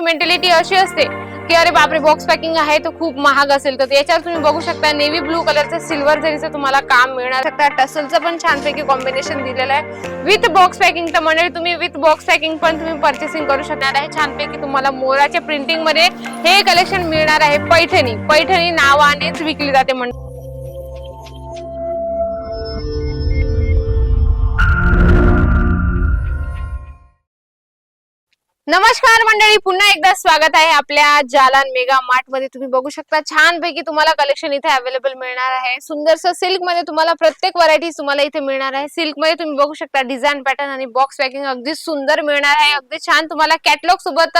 लोकांची मेंटॅलिटी अशी असते की अरे बापरे बॉक्स पॅकिंग आहे तो खूप महाग असेल. तर याच्यावर तुम्ही बघू शकता नेव्ही ब्लू कलरचं सिल्वर जरीचं तुम्हाला काम मिळणार. शकता. टसलचं पण छानपैकी कॉम्बिनेशन दिलेलं आहे. विथ बॉक्स पॅकिंग तर म्हणजे तुम्ही विथ बॉक्स पॅकिंग पण तुम्ही परचेसिंग करू शकणार आहे. छानपैकी तुम्हाला मोराच्या प्रिंटिंगमध्ये हे कलेक्शन मिळणार आहे. पैठणी पैठणी नावानेच विकली जाते म्हणजे नमस्कार मंडळी पुन्हा एकदा स्वागत आहे आपल्या जालान मेगा मार्टमध्ये. तुम्ही बघू शकता छानपैकी तुम्हाला कलेक्शन इथे अवेलेबल मिळणार आहे. सुंदरसं सिल्कमध्ये तुम्हाला प्रत्येक व्हरायटी तुम्हाला इथे मिळणार आहे. सिल्कमध्ये तुम्ही बघू शकता डिझाईन पॅटर्न आणि बॉक्स पॅकिंग अगदी सुंदर मिळणार आहे. अगदी छान तुम्हाला कॅटलॉग सोबत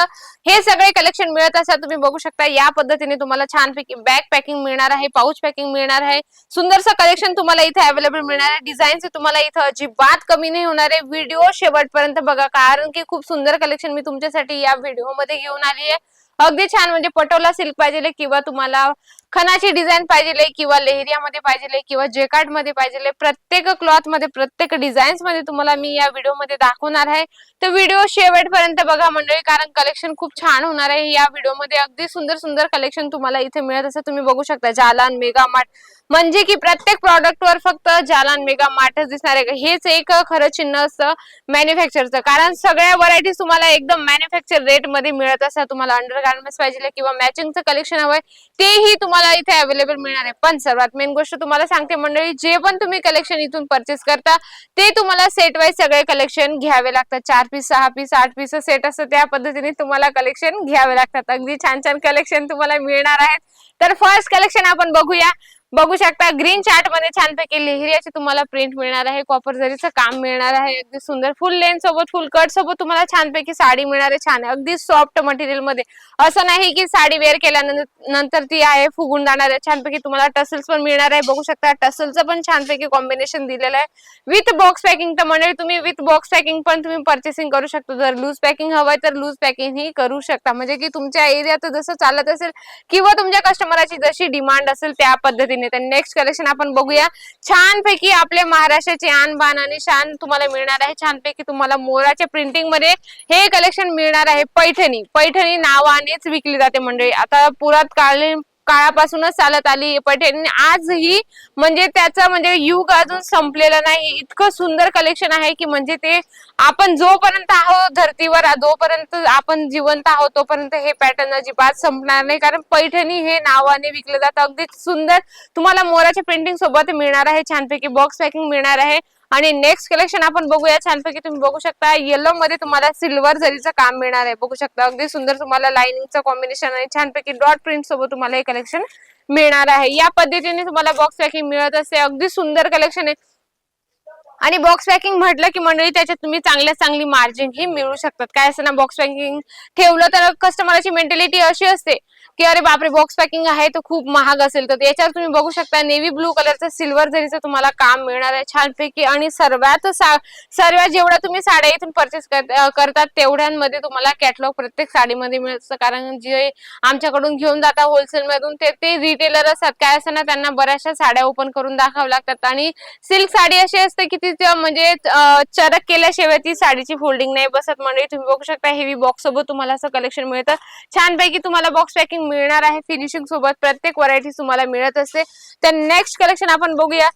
हे सगळे कलेक्शन मिळत असतात तुम्ही बघू शकता या पद्धतीने तुम्हाला छानपैकी बॅग पॅकिंग मिळणार आहे पाऊच पॅकिंग मिळणार आहे. सुंदरसं कलेक्शन तुम्हाला इथे अवेलेबल मिळणार आहे. डिझाईनचे तुम्हाला इथं अजिबात कमी नाही होणार आहे. व्हिडिओ शेवटपर्यंत बघा कारण की खूप सुंदर कलेक्शन मी तुमच्यासाठी या व्हिडिओमध्ये घेऊन आली आहे अगदी छान म्हणजे पटोला सिल्क पाहिजे किंवा तुम्हाला खनाची डिझाईन पाहिजे किंवा लेहरियामध्ये पाहिजे किंवा जेकार्डमध्ये पाहिजे प्रत्येक क्लॉथमध्ये प्रत्येक डिझाईन्समध्ये तुम्हाला मी या व्हिडिओमध्ये दाखवणार आहे. तर व्हिडिओ शेवटपर्यंत बघा मंडळी कारण कलेक्शन खूप छान होणार आहे. या व्हिडिओमध्ये अगदी सुंदर सुंदर कलेक्शन तुम्हाला इथे मिळत असं तुम्ही बघू शकता. Jalan mega mart. म्हणजे की प्रत्येक प्रॉडक्ट वर फक्त जालान मेगा मार्टच दिसणार आहे. हेच एक खरं चिन्ह असतं मॅन्युफॅक्चरचं कारण सगळ्या व्हरायटीज तुम्हाला एकदम मॅन्युफॅक्चर रेटमध्ये मिळत असतात. तुम्हाला अंडर गार्मेंट्स पाहिजे किंवा मॅचिंगचं कलेक्शन हवंय तेही तुम्हाला इथे अवेलेबल मिळणार आहे. पण सर्वात मेन गोष्ट तुम्हाला सांगते मंडळी जे पण तुम्ही कलेक्शन इथून परचेस करता ते तुम्हाला सेट वाईज सगळे कलेक्शन घ्यावे लागतात. चार पीस सहा पीस आठ पीस सेट असतं त्या पद्धतीने तुम्हाला कलेक्शन घ्यावे लागतात. अगदी छान छान कलेक्शन तुम्हाला मिळणार आहेत. तर फर्स्ट कलेक्शन आपण बघूया. बघू शकता ग्रीन चार्टमध्ये छानपैकी अशी तुम्हाला प्रिंट मिळणार आहे कॉपर जरीचं काम मिळणार आहे अगदी सुंदर. फुल लेंथ सोबत फुल कट सोबत तुम्हाला छानपैकी साडी मिळणार आहे छान. अगदी सॉफ्ट मटेरियलमध्ये. असं नाही की साडी वेअर केल्यानंतर ती आहे फुगून जाणार आहे. छानपैकी तुम्हाला टसल्स पण मिळणार आहे. बघू शकता टसलचं पण छानपैकी कॉम्बिनेशन दिलेलं आहे. विथ बॉक्स पॅकिंग तर म्हणजे तुम्ही विथ बॉक्स पॅकिंग पण तुम्ही परचेसिंग करू शकता. जर लूज पॅकिंग हवंय तर लूज पॅकिंग ही करू शकता. म्हणजे की तुमच्या एरियात जसं चालत असेल किंवा तुमच्या कस्टमरची जशी डिमांड असेल त्या पद्धतीने तर नेक्स्ट कलेक्शन आपण बघूया. छानपैकी आपल्या महाराष्ट्राची आन बान आणि शान तुम्हाला मिळणार आहे. छानपैकी तुम्हाला मोराच्या प्रिंटिंगमध्ये हे कलेक्शन मिळणार आहे. पैठणी. पैठणी नावानेच विकली जाते मंडळी. आता पुरात कालीन काळापासूनच चालत आली पैठणी आजही म्हणजे त्याचं म्हणजे युग अजून संपलेलं नाही. इतकं सुंदर कलेक्शन आहे की म्हणजे ते आपण जोपर्यंत आहोत धर्तीवर जोपर्यंत आपण जिवंत आहोत तोपर्यंत हे पॅटर्न अजिबात संपणार नाही. कारण पैठणी हे नावाने विकलं जातं. अगदी सुंदर तुम्हाला मोराच्या पेंटिंग सोबत मिळणार आहे. छानपैकी बॉक्स पॅकिंग मिळणार आहे. आणि नेक्स्ट कलेक्शन आपण बघूया. छानपैकी तुम्ही बघू शकता. येलो मध्ये तुम्हाला सिल्वर जरीचं काम मिळणार आहे. बघू शकता. अगदी सुंदर तुम्हाला लाइनिंगचं कॉम्बिनेशन आणि छानपैकी डॉट प्रिंट सोबत तुम्हाला हे कलेक्शन मिळणार आहे. या पद्धतीने तुम्हाला बॉक्स पॅकिंग मिळत असते अगदी सुंदर कलेक्शन आहे. आणि बॉक्स पॅकिंग म्हटलं की मंडळी त्याच्यात तुम्ही चांगल्या चांगली मार्जिन ही मिळू शकतात. काय असं ना बॉक्स पॅकिंग ठेवलं तर कस्टमरची मेंटॅलिटी अशी असते की अरे बापरे बॉक्स पॅकिंग आहे तर खूप महाग असेल. तर याच्यावर तुम्ही बघू शकता नेव्ही ब्लू कलरचं सिल्वर जरीचं तुम्हाला काम मिळणार आहे छानपैकी आणि सर्वात सर्वात जेवढ्या तुम्ही साड्या इथून परचेस करतात तेवढ्यांमध्ये तुम्हाला कॅटलॉग प्रत्येक साडीमध्ये मिळतं. कारण जे आमच्याकडून घेऊन जातात होलसेलमधून ते ते रिटेलर असतात. काय असं ना त्यांना बऱ्याचशा साड्या ओपन करून दाखवाव्या लागतात. आणि सिल्क साडी अशी असते की ती म्हणजे चरक केल्याशिवाय ती साडीची फोल्डिंग नाही बसत. म्हणजे तुम्ही बघू शकता हेवी बॉक्स सोबत तुम्हाला असं कलेक्शन मिळतं. छानपैकी तुम्हाला बॉक्स पॅकिंग मिळणार आहे. फिनिशिंग सोबत प्रत्येक व्हरायटी तुम्हाला मिळत असते. तर नेक्स्ट कलेक्शन आपण बघूया.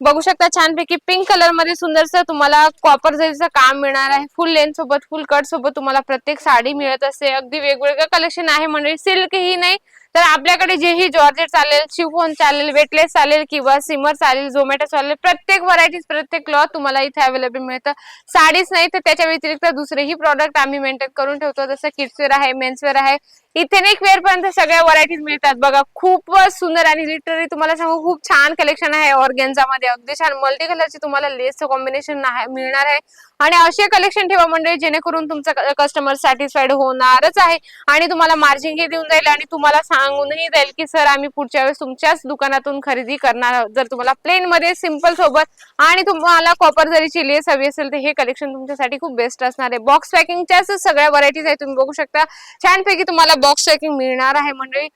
बघू शकता छानपैकी पिंक कलरमध्ये सुंदरसं तुम्हाला कॉपर जरीचं काम मिळणार आहे. फुल लेंथ सोबत फुल कट सोबत तुम्हाला प्रत्येक साडी मिळत असते. अगदी वेगवेगळं कलेक्शन आहे म्हणजे सिल्क ही नाही. तर आपल्याकडे जेही जॉर्जेट चालेल शिफोन चालेल वेटलेस चालेल किंवा सिमर चालेल झोमॅटो चालेल प्रत्येक व्हरायटीज प्रत्येक क्लॉथ तुम्हाला इथे अवेलेबल मिळतं. साडीच नाही तर त्याच्या व्यतिरिक्त दुसरेही प्रॉडक्ट आम्ही मेंटेन करून ठेवतो. जसं किड्सवेअर आहे मेन्सवेअर आहे. इथेनिक वेअर पर्यंत सगळ्या व्हरायटीज मिळतात. बघा खूपच सुंदर आणि लिटरली तुम्हाला सांगू खूप छान कलेक्शन आहे ऑर्गेन्झामध्ये. अगदी छान. मल्टी कलरची तुम्हाला लेसचं कॉम्बिनेशन मिळणार आहे. आणि असे कलेक्शन ठेवा मंडळी जेणेकरून तुमचा कस्टमर सॅटिस्फाईड होणारच आहे. आणि तुम्हाला मार्जिनही देऊन जाईल आणि तुम्हाला सांगूनही जाईल की सर आम्ही पुढच्या वेळेस तुमच्याच दुकानातून खरेदी करणार जर तुम्हाला प्लेन मध्ये सिंपल सोबत आणि तुम्हाला कॉपर जरीची लेस हवी असेल तर हे कलेक्शन तुमच्यासाठी खूप बेस्ट असणार आहे. बॉक्स पॅकिंगच्याच सगळ्या व्हरायटीज आहेत तुम्ही बघू शकता. छानपैकी तुम्हाला बॉक्स पॅकिंग मिळणार आहे मंडळी.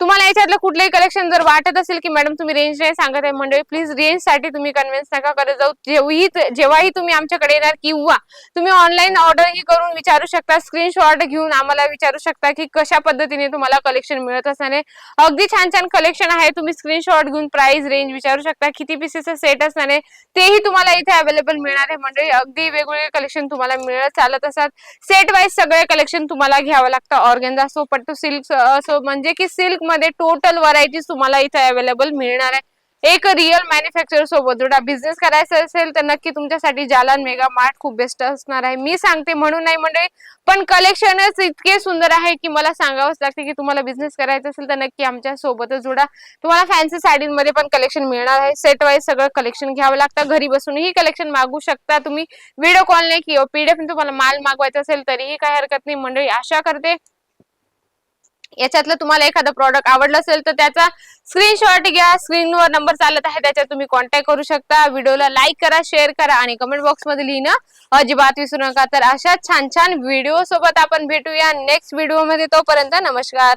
तुम्हाला याच्यातलं कुठलंही कलेक्शन जर वाटत असेल की मॅडम तुम्ही रेंज नाही सांगत आहे मंडळी प्लीज रेंजसाठी तुम्ही कन्व्हिन्स नका करत जाऊ जेव्हाही जेव्हाही तुम्ही आमच्याकडे येणार किंवा तुम्ही ऑनलाईन ऑर्डरही करून विचारू शकता स्क्रीनशॉट घेऊन आम्हाला विचारू शकता की कशा पद्धतीने तुम्हाला कलेक्शन मिळत असणार आहे. अगदी छान छान कलेक्शन आहे. तुम्ही स्क्रीनशॉट घेऊन प्राइस रेंज विचारू शकता किती पीसेसचा सेट असणार आहे तेही तुम्हाला इथे अवेलेबल मिळणार आहे मंडळी. अगदी वेगवेगळे कलेक्शन तुम्हाला मिळत चालत असतात. सेट वाईज सगळे कलेक्शन तुम्हाला घ्यावं लागतं. ऑर्गेन्झा असो पट्टू सिल्क असो म्हणजे की सिल्क मध्ये टोटल व्हरायटीज तुम्हाला इथे अवेलेबल मिळणार आहे. एक रिअल मॅन्युफॅक्चर सोबत जोडा बिझनेस करायचा असेल तर नक्की तुमच्यासाठी जालान मेगा मार्ट खूप बेस्ट असणार आहे. मी सांगते म्हणून नाही म्हणजे पण कलेक्शनच इतके सुंदर आहे की मला सांगावंच लागते की तुम्हाला बिझनेस करायचा असेल तर नक्की आमच्या सोबतच जोडा. तुम्हाला फॅन्सी साडीमध्ये पण कलेक्शन मिळणार आहे. सेट वाईज सगळं कलेक्शन घ्यावं लागतं. घरी बसूनही कलेक्शन मागू शकता तुम्ही. व्हिडिओ कॉलने किंवा पीडीएफ तुम्हाला माल मागवायचा असेल तरीही काही हरकत नाही. मंडळी आशा करते याच्यातलं तुम्हाला एखादं प्रॉडक्ट आवडलं असेल तर त्याचा स्क्रीनशॉट घ्या. स्क्रीनवर नंबर चालत आहे त्याच्यात तुम्ही कॉन्टॅक्ट करू शकता. व्हिडिओला लाईक करा शेअर करा आणि कमेंट बॉक्समध्ये लिहिणं अजिबात विसरू नका. तर अशा छान छान व्हिडिओ सोबत आपण भेटूया नेक्स्ट व्हिडिओमध्ये तोपर्यंत नमस्कार.